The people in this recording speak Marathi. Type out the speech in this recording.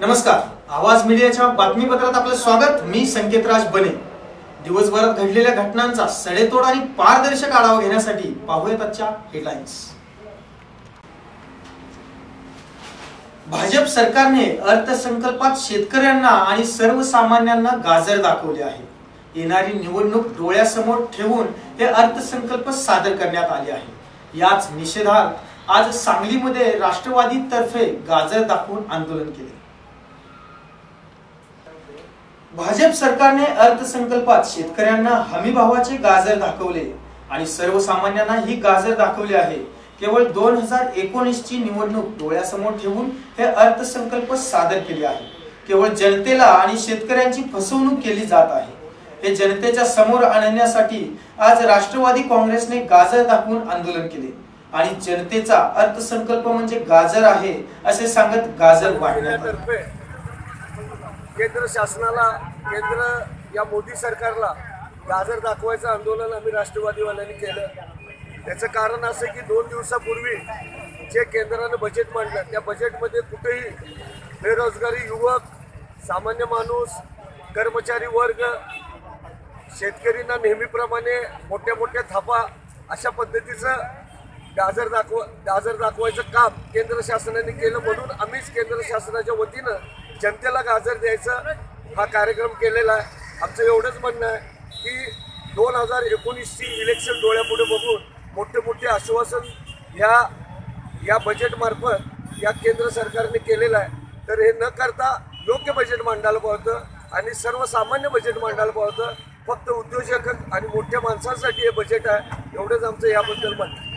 नमस्कार. आवाज मीडियाच्या बातमीपत्रात आपलं स्वागत. मी संकेतराज बने. दिवसभरात घडलेल्या घटनांचा सडेतोड आणि पारदर्शक आढावा घेण्यासाठी पाहूयात आजच्या हेडलाईन्स भाजप सरकारने अर्थसंकल्पात शेतकऱ्यांना आणि सर्वसामान्यांना गाजर दाखवले आहे. येणारी निवडणूक डोळ्यासमोर ठेवून हे अर्थसंकल्प सादर करण्यात आले आहे. याच निषेधात आज सांगलीमध्ये राष्ट्रवादी तर्फे गाजर दाखवून आंदोलन केले. भाजप सरकारने अर्थसंकल्पात शेतकऱ्यांना हमी भावाचे गाजर दाखवले आणि सर्वसामान्यांना ही गाजर दाखवले आहे. केवळ दोन हजार एकोणीस ची निवडणूक डोळ्यासमोर ठेवून हे अर्थसंकल्प सादर केले आहे. केवळ जनतेला आणि शेतकऱ्यांची फसवणूक केली जात आहे. हे जनतेच्या समोर आणण्यासाठी आज राष्ट्रवादी काँग्रेसने गाजर दाखवून आंदोलन केले. आणि जनतेचा अर्थसंकल्प म्हणजे गाजर आहे असे सांगत गाजर वाढण्यात आले. केंद्र शासनाला केंद्र या मोदी सरकारला गाजर दाखवायचं आंदोलन आम्ही राष्ट्रवादीवाल्यांनी केलं. त्याचं कारण असं की दोन दिवसापूर्वी जे केंद्रानं बजेट मांडलं त्या बजेटमध्ये कुठेही बेरोजगारी युवक सामान्य माणूस कर्मचारी वर्ग शेतकरींना नेहमीप्रमाणे मोठ्या मोठ्या थापा अशा पद्धतीचं गाजर दाखव गाजर दाखवायचं काम केंद्र शासनाने केलं म्हणून आम्हीच केंद्र शासनाच्या वतीनं जनतेला गाजर द्यायचा हा कार्यक्रम केलेला आहे. आमचं एवढंच म्हणणं आहे की दोन हजार एकोणीसची इलेक्शन डोळ्यापुढे बघून मोठे मोठे आश्वासन ह्या या बजेटमार्फत या केंद्र सरकारने केलेलं आहे. तर हे न करता योग्य बजेट मांडायला पाहतं आणि सर्वसामान्य बजेट मांडायला पावतं फक्त उद्योजक आणि मोठ्या माणसांसाठी हे बजेट आहे. एवढंच आमचं याबद्दल म्हणणं